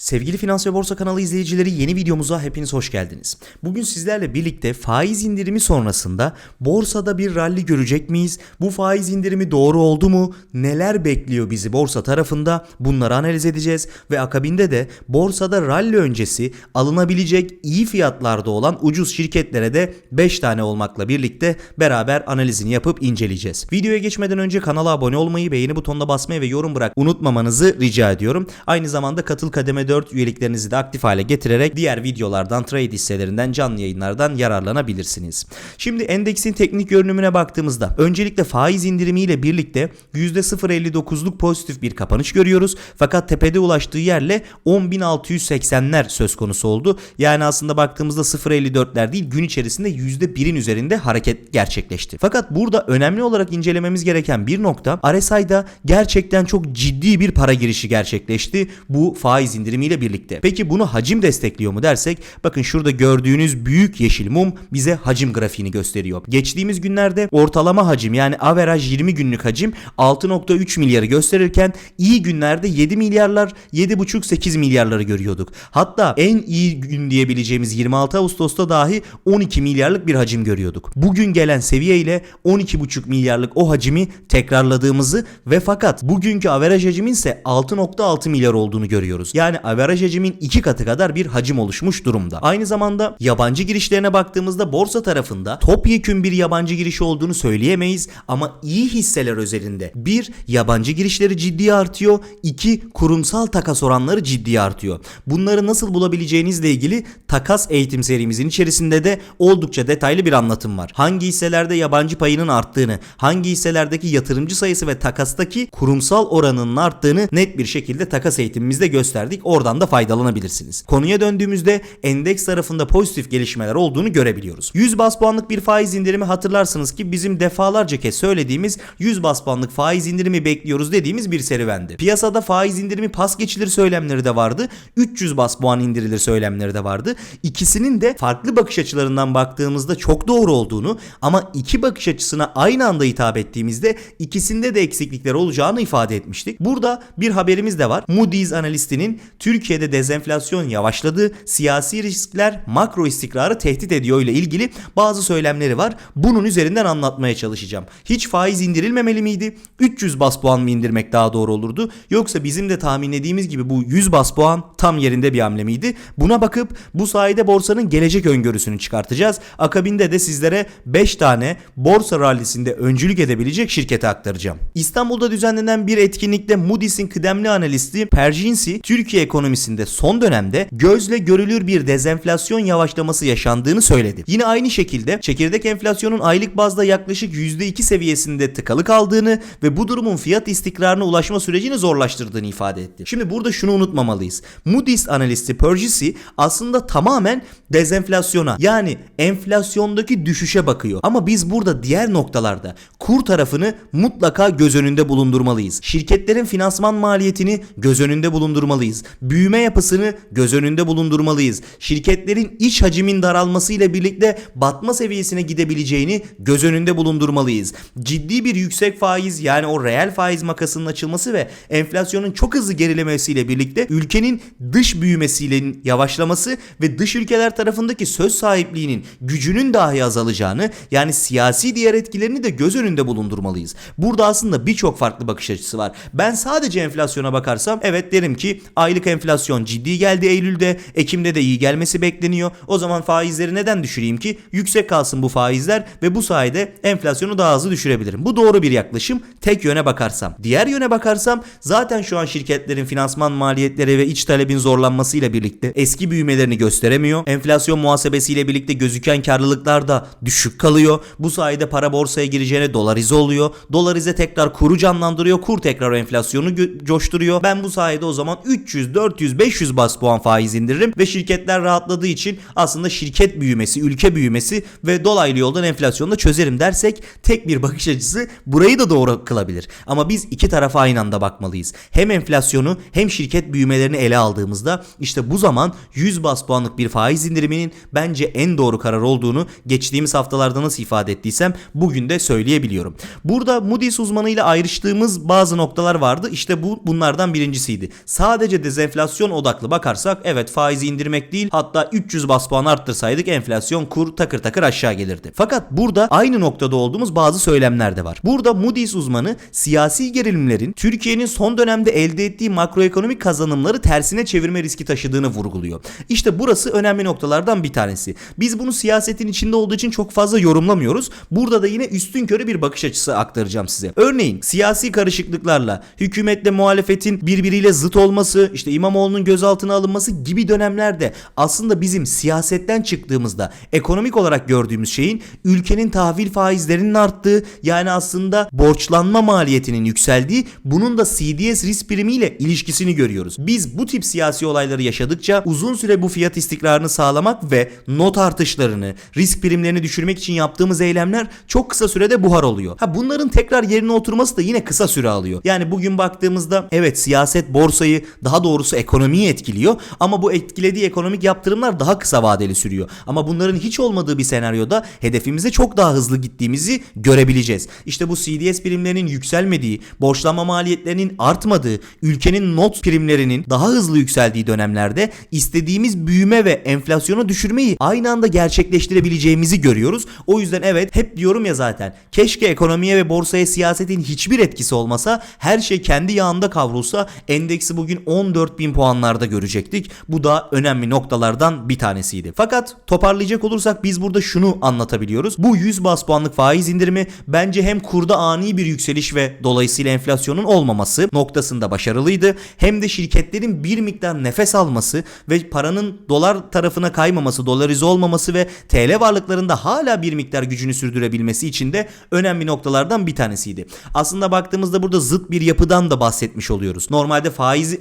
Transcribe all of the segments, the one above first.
Sevgili Finans ve Borsa kanalı izleyicileri yeni videomuza hepiniz hoş geldiniz. Bugün sizlerle birlikte faiz indirimi sonrasında borsada bir rally görecek miyiz? Bu faiz indirimi doğru oldu mu? Neler bekliyor bizi borsa tarafında? Bunları analiz edeceğiz ve akabinde de borsada rally öncesi alınabilecek iyi fiyatlarda olan ucuz şirketlere de 5 tane olmakla birlikte beraber analizini yapıp inceleyeceğiz. Videoya geçmeden önce kanala abone olmayı, beğeni butonuna basmayı ve yorum bırak unutmamanızı rica ediyorum. Aynı zamanda katıl kademe 4 üyeliklerinizi de aktif hale getirerek diğer videolardan, trade hisselerinden, canlı yayınlardan yararlanabilirsiniz. Şimdi endeksin teknik görünümüne baktığımızda öncelikle faiz indirimiyle birlikte %0.59'luk pozitif bir kapanış görüyoruz. Fakat tepede ulaştığı yerle 10.680'ler söz konusu oldu. Yani aslında baktığımızda 0.54'ler değil gün içerisinde %1'in üzerinde hareket gerçekleşti. Fakat burada önemli olarak incelememiz gereken bir nokta RSI'da gerçekten çok ciddi bir para girişi gerçekleşti bu faiz indirimiyle birlikte. Peki bunu hacim destekliyor mu dersek bakın şurada gördüğünüz büyük yeşil mum bize hacim grafiğini gösteriyor. Geçtiğimiz günlerde ortalama hacim yani average 20 günlük hacim 6.3 milyarı gösterirken iyi günlerde 7 milyarlar 7.5-8 milyarları görüyorduk. Hatta en iyi gün diyebileceğimiz 26 Ağustos'ta dahi 12 milyarlık bir hacim görüyorduk. Bugün gelen seviye ile 12.5 milyarlık o hacimi tekrarladığımızı ve fakat bugünkü averaj hacimin ise 6.6 milyar olduğunu görüyoruz. Yani averaj hacimin iki katı kadar bir hacim oluşmuş durumda. Aynı zamanda yabancı girişlerine baktığımızda borsa tarafında topyekün bir yabancı giriş olduğunu söyleyemeyiz ama iyi hisseler özelinde bir yabancı girişleri ciddi artıyor, iki kurumsal takas oranları ciddi artıyor. Bunları nasıl bulabileceğinizle ilgili takas eğitim serimizin içerisinde de oldukça detaylı bir anlatım var. Hangi hisselerde yabancı payının arttığını, hangi hisselerdeki yatırımcı sayısı ve takastaki kurumsal oranının arttığını net bir şekilde takas eğitimimizde gösterdik. Oradan da faydalanabilirsiniz. Konuya döndüğümüzde endeks tarafında pozitif gelişmeler olduğunu görebiliyoruz. 100 bas puanlık bir faiz indirimi hatırlarsınız ki bizim defalarca kez söylediğimiz 100 bas puanlık faiz indirimi bekliyoruz dediğimiz bir serüvendi. Piyasada faiz indirimi pas geçilir söylemleri de vardı. 300 bas puan indirilir söylemleri de vardı. İkisinin de farklı bakış açılarından baktığımızda çok doğru olduğunu ama iki bakış açısına aynı anda hitap ettiğimizde ikisinde de eksiklikler olacağını ifade etmiştik. Burada bir haberimiz de var. Moody's analistinin Türkiye'de dezenflasyon yavaşladı, siyasi riskler makro istikrarı tehdit ediyor ile ilgili bazı söylemleri var. Bunun üzerinden anlatmaya çalışacağım. Hiç faiz indirilmemeli miydi? 300 bas puan mı indirmek daha doğru olurdu? Yoksa bizim de tahminlediğimiz gibi bu 100 bas puan tam yerinde bir hamle miydi? Buna bakıp bu sayede borsanın gelecek öngörüsünü çıkartacağız. Akabinde de sizlere 5 tane borsa rallisinde öncülük edebilecek şirkete aktaracağım. İstanbul'da düzenlenen bir etkinlikte Moody's'in kıdemli analisti Perjinsi Türkiye ekonomisinde son dönemde gözle görülür bir dezenflasyon yavaşlaması yaşandığını söyledi. Yine aynı şekilde çekirdek enflasyonun aylık bazda yaklaşık %2 seviyesinde tıkalı kaldığını ve bu durumun fiyat istikrarına ulaşma sürecini zorlaştırdığını ifade etti. Şimdi burada şunu unutmamalıyız. Moody's analisti Perjisi aslında tamamen dezenflasyona yani enflasyondaki düşüşe bakıyor. Ama biz burada diğer noktalarda kur tarafını mutlaka göz önünde bulundurmalıyız. Şirketlerin finansman maliyetini göz önünde bulundurmalıyız. Büyüme yapısını göz önünde bulundurmalıyız. Şirketlerin iç hacimin daralmasıyla birlikte batma seviyesine gidebileceğini göz önünde bulundurmalıyız. Ciddi bir yüksek faiz yani o reel faiz makasının açılması ve enflasyonun çok hızlı gerilemesiyle birlikte ülkenin dış büyümesiyle yavaşlaması ve dış ülkeler tarafındaki söz sahipliğinin gücünün dahi azalacağını yani siyasi diğer etkilerini de göz önünde bulundurmalıyız. Burada aslında birçok farklı bakış açısı var. Ben sadece enflasyona bakarsam evet derim ki aylık enflasyon ciddi geldi Eylül'de, Ekim'de de iyi gelmesi bekleniyor. O zaman faizleri neden düşüreyim ki? Yüksek kalsın bu faizler ve bu sayede enflasyonu daha hızlı düşürebilirim. Bu doğru bir yaklaşım. Tek yöne bakarsam. Diğer yöne bakarsam zaten şu an şirketlerin finansman maliyetleri ve iç talebin zorlanmasıyla birlikte eski büyümelerini gösteremiyor. Enflasyon muhasebesiyle birlikte gözüken karlılıklar da düşük kalıyor. Bu sayede para borsaya gireceğine dolarize oluyor. Dolarize tekrar kuru canlandırıyor. Kur tekrar enflasyonu coşturuyor. Ben bu sayede o zaman 300, 400, 500 bas puan faiz indiririm ve şirketler rahatladığı için aslında şirket büyümesi, ülke büyümesi ve dolaylı yoldan enflasyonu da çözerim dersek tek bir bakış açısı burayı da doğru kılabilir. Ama biz iki tarafa aynı anda bakmalıyız. Hem enflasyonu hem şirket büyümelerini ele aldığımızda işte bu zaman 100 bas puanlık bir faiz indiriminin bence en doğru karar olduğunu geçtiğimiz haftalarda nasıl ifade ettiysem bugün de söyleyebiliyorum. Burada Moody's uzmanıyla ayrıştığımız bazı noktalar vardı. İşte bu bunlardan birincisiydi. Sadece enflasyon odaklı bakarsak evet faizi indirmek değil hatta 300 bas puan arttırsaydık enflasyon kur takır takır aşağı gelirdi. Fakat burada aynı noktada olduğumuz bazı söylemler de var. Burada Moody's uzmanı siyasi gerilimlerin Türkiye'nin son dönemde elde ettiği makroekonomik kazanımları tersine çevirme riski taşıdığını vurguluyor. İşte burası önemli noktalardan bir tanesi. Biz bunu siyasetin içinde olduğu için çok fazla yorumlamıyoruz. Burada da yine üstün körü bir bakış açısı aktaracağım size. Örneğin siyasi karışıklıklarla hükümetle muhalefetin birbiriyle zıt olması, işte İmamoğlu'nun gözaltına alınması gibi dönemlerde aslında bizim siyasetten çıktığımızda ekonomik olarak gördüğümüz şeyin ülkenin tahvil faizlerinin arttığı yani aslında borçlanma maliyetinin yükseldiği bunun da CDS risk primiyle ilişkisini görüyoruz. Biz bu tip siyasi olayları yaşadıkça uzun süre bu fiyat istikrarını sağlamak ve not artışlarını, risk primlerini düşürmek için yaptığımız eylemler çok kısa sürede buhar oluyor. Ha bunların tekrar yerine oturması da yine kısa süre alıyor. Yani bugün baktığımızda evet siyaset borsayı daha doğrusu ekonomiyi etkiliyor ama bu etkilediği ekonomik yaptırımlar daha kısa vadeli sürüyor. Ama bunların hiç olmadığı bir senaryoda hedefimize çok daha hızlı gittiğimizi görebileceğiz. İşte bu CDS primlerinin yükselmediği, borçlanma maliyetlerinin artmadığı, ülkenin not primlerinin daha hızlı yükseldiği dönemlerde istediğimiz büyüme ve enflasyonu düşürmeyi aynı anda gerçekleştirebileceğimizi görüyoruz. O yüzden evet hep diyorum ya zaten keşke ekonomiye ve borsaya siyasetin hiçbir etkisi olmasa her şey kendi yağında kavrulsa endeksi bugün 14 bin puanlarda görecektik. Bu da önemli noktalardan bir tanesiydi. Fakat toparlayacak olursak biz burada şunu anlatabiliyoruz. Bu 100 bas puanlık faiz indirimi bence hem kurda ani bir yükseliş ve dolayısıyla enflasyonun olmaması noktasında başarılıydı. Hem de şirketlerin bir miktar nefes alması ve paranın dolar tarafına kaymaması, dolarize olmaması ve TL varlıklarında hala bir miktar gücünü sürdürebilmesi için de önemli noktalardan bir tanesiydi. Aslında baktığımızda burada zıt bir yapıdan da bahsetmiş oluyoruz. Normalde faizi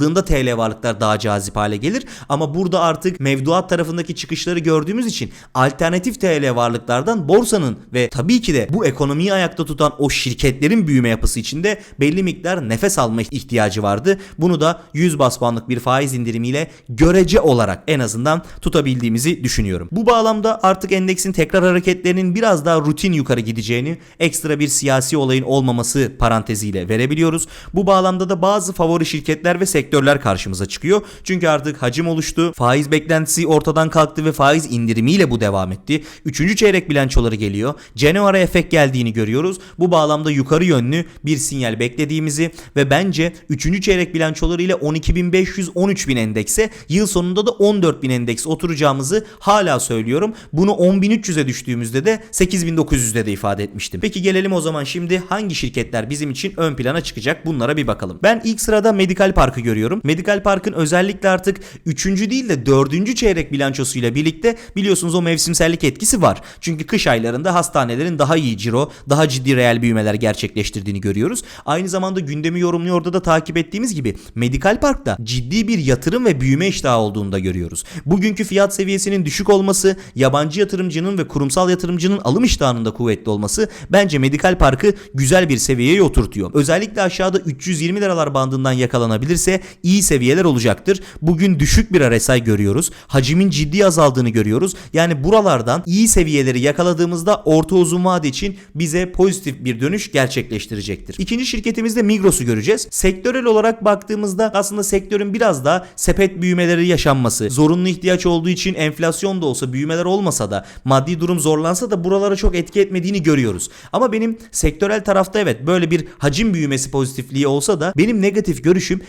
arttırıldığında TL varlıklar daha cazip hale gelir ama burada artık mevduat tarafındaki çıkışları gördüğümüz için alternatif TL varlıklardan borsanın ve tabii ki de bu ekonomiyi ayakta tutan o şirketlerin büyüme yapısı içinde belli miktar nefes alma ihtiyacı vardı. Bunu da 100 bas bir faiz indirimiyle görece olarak en azından tutabildiğimizi düşünüyorum. Bu bağlamda artık endeksin tekrar hareketlerinin biraz daha rutin yukarı gideceğini, ekstra bir siyasi olayın olmaması paranteziyle verebiliyoruz. Bu bağlamda da bazı favori şirketler ve sektörler karşımıza çıkıyor. Çünkü artık hacim oluştu, faiz beklentisi ortadan kalktı ve faiz indirimiyle bu devam etti. Üçüncü çeyrek bilançoları geliyor. January efekt geldiğini görüyoruz. Bu bağlamda yukarı yönlü bir sinyal beklediğimizi ve bence 3. çeyrek bilançoları ile 12.500-13.000 endekse yıl sonunda da 14.000 endeks oturacağımızı hala söylüyorum. Bunu 10.300'e düştüğümüzde de 8.900'de de ifade etmiştim. Peki gelelim o zaman şimdi hangi şirketler bizim için ön plana çıkacak bunlara bir bakalım. Ben ilk sırada Medical Park'ı görüyorum. Medical Park'ın özellikle artık 3. değil de 4. çeyrek bilançosuyla birlikte biliyorsunuz o mevsimsellik etkisi var. Çünkü kış aylarında hastanelerin daha iyi ciro, daha ciddi reel büyümeler gerçekleştirdiğini görüyoruz. Aynı zamanda gündemi yorumluyor orada da takip ettiğimiz gibi Medical Park'ta ciddi bir yatırım ve büyüme iştahı olduğunu da görüyoruz. Bugünkü fiyat seviyesinin düşük olması, yabancı yatırımcının ve kurumsal yatırımcının alım iştahının da kuvvetli olması bence Medical Park'ı güzel bir seviyeye oturtuyor. Özellikle aşağıda 320 liralar bandından yakalanabilirse iyi seviyeler olacaktır. Bugün düşük bir RSI görüyoruz. Hacimin ciddi azaldığını görüyoruz. Yani buralardan iyi seviyeleri yakaladığımızda orta uzun vade için bize pozitif bir dönüş gerçekleştirecektir. İkinci şirketimizde Migros'u göreceğiz. Sektörel olarak baktığımızda aslında sektörün biraz daha sepet büyümeleri yaşanması, zorunlu ihtiyaç olduğu için enflasyon da olsa büyümeler olmasa da maddi durum zorlansa da buralara çok etki etmediğini görüyoruz. Ama benim sektörel tarafta evet böyle bir hacim büyümesi pozitifliği olsa da benim negatif görüşüm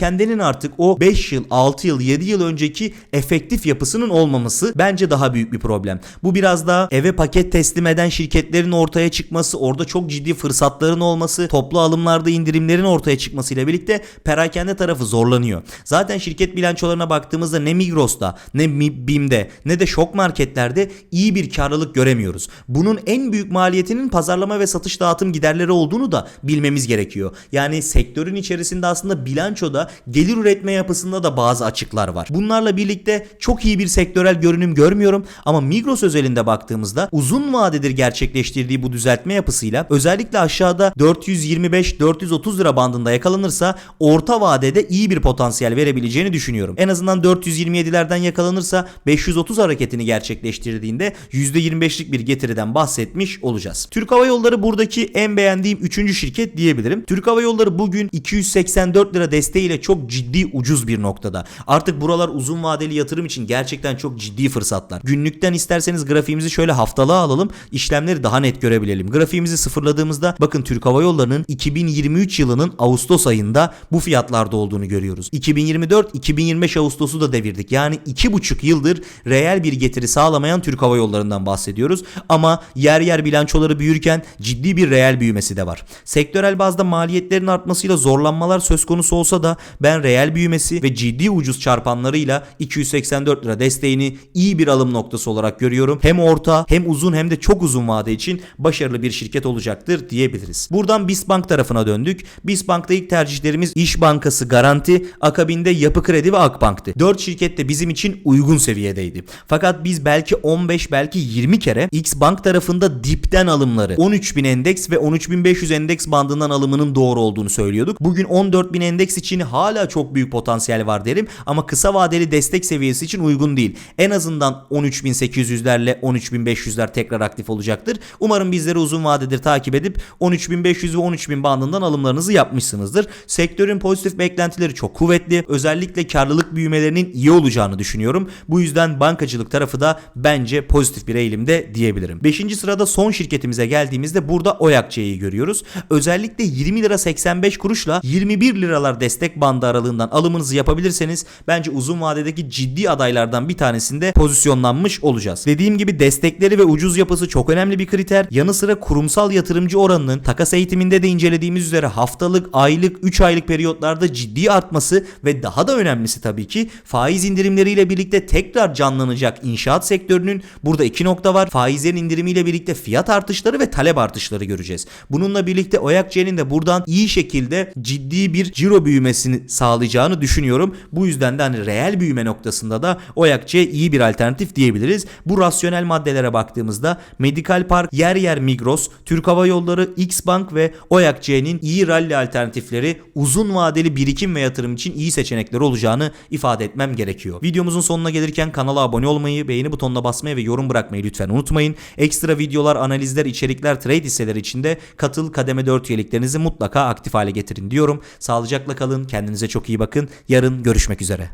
perakendenin artık o 5 yıl, 6 yıl, 7 yıl önceki efektif yapısının olmaması bence daha büyük bir problem. Bu biraz daha eve paket teslim eden şirketlerin ortaya çıkması, orada çok ciddi fırsatların olması, toplu alımlarda indirimlerin ortaya çıkmasıyla birlikte perakende tarafı zorlanıyor. Zaten şirket bilançolarına baktığımızda ne Migros'ta, ne BİM'de, ne de şok marketlerde iyi bir karlılık göremiyoruz. Bunun en büyük maliyetinin pazarlama ve satış dağıtım giderleri olduğunu da bilmemiz gerekiyor. Yani sektörün içerisinde aslında bilançoda gelir üretme yapısında da bazı açıklar var. Bunlarla birlikte çok iyi bir sektörel görünüm görmüyorum ama Migros özelinde baktığımızda uzun vadedir gerçekleştirdiği bu düzeltme yapısıyla özellikle aşağıda 425-430 lira bandında yakalanırsa orta vadede iyi bir potansiyel verebileceğini düşünüyorum. En azından 427'lerden yakalanırsa 530 hareketini gerçekleştirdiğinde %25'lik bir getiriden bahsetmiş olacağız. Türk Hava Yolları buradaki en beğendiğim 3. şirket diyebilirim. Türk Hava Yolları bugün 284 lira desteğiyle çok ciddi ucuz bir noktada. Artık buralar uzun vadeli yatırım için gerçekten çok ciddi fırsatlar. Günlükten isterseniz grafiğimizi şöyle haftalığa alalım. işlemleri daha net görebilelim. Grafiğimizi sıfırladığımızda bakın Türk Hava Yolları'nın 2023 yılının Ağustos ayında bu fiyatlarda olduğunu görüyoruz. 2024-2025 Ağustos'u da devirdik. Yani 2,5 yıldır reel bir getiri sağlamayan Türk Hava Yolları'ndan bahsediyoruz. Ama yer yer bilançoları büyürken ciddi bir reel büyümesi de var. Sektörel bazda maliyetlerin artmasıyla zorlanmalar söz konusu olsa da ben reel büyümesi ve ciddi ucuz çarpanlarıyla 284 lira desteğini iyi bir alım noktası olarak görüyorum. Hem orta hem uzun hem de çok uzun vade için başarılı bir şirket olacaktır diyebiliriz. Buradan BIST tarafına döndük. BIST Bank'ta ilk tercihlerimiz İş Bankası Garanti, akabinde Yapı Kredi ve Akbank'tı. 4 şirket de bizim için uygun seviyedeydi. Fakat biz belki 15 belki 20 kere X Bank tarafında dipten alımları 13.000 endeks ve 13.500 endeks bandından alımının doğru olduğunu söylüyorduk. Bugün 14.000 endeks için hala çok büyük potansiyel var derim ama kısa vadeli destek seviyesi için uygun değil. En azından 13.800'lerle 13.500'ler tekrar aktif olacaktır. Umarım bizleri uzun vadedir takip edip 13.500 ve 13.000 bandından alımlarınızı yapmışsınızdır. Sektörün pozitif beklentileri çok kuvvetli. Özellikle karlılık büyümelerinin iyi olacağını düşünüyorum. Bu yüzden bankacılık tarafı da bence pozitif bir eğilimde diyebilirim. 5. sırada son şirketimize geldiğimizde burada Oyakçı'yı görüyoruz. Özellikle 20 lira 85 kuruşla 21 liralar destek bandı aralığından alımınızı yapabilirseniz bence uzun vadedeki ciddi adaylardan bir tanesinde pozisyonlanmış olacağız. Dediğim gibi destekleri ve ucuz yapısı çok önemli bir kriter. Yanı sıra kurumsal yatırımcı oranının takas eğitiminde de incelediğimiz üzere haftalık, aylık, 3 aylık periyotlarda ciddi artması ve daha da önemlisi tabii ki faiz indirimleriyle birlikte tekrar canlanacak inşaat sektörünün burada iki nokta var. Faizlerin indirimiyle birlikte fiyat artışları ve talep artışları göreceğiz. Bununla birlikte Oyakçı'nın de buradan iyi şekilde ciddi bir ciro büyümesini sağlayacağını düşünüyorum. Bu yüzden de hani reel büyüme noktasında da Oyakçı'ya iyi bir alternatif diyebiliriz. Bu rasyonel maddelere baktığımızda Medical Park, yer yer Migros, Türk Hava Yolları, X Bank ve Oyakçı'nın iyi rally alternatifleri uzun vadeli birikim ve yatırım için iyi seçenekler olacağını ifade etmem gerekiyor. Videomuzun sonuna gelirken kanala abone olmayı, beğeni butonuna basmayı ve yorum bırakmayı lütfen unutmayın. Ekstra videolar, analizler, içerikler, trade hisseleri için de katıl kademe 4 üyeliklerinizi mutlaka aktif hale getirin diyorum. Sağlıcakla kalın, kendinize çok iyi bakın. Yarın görüşmek üzere.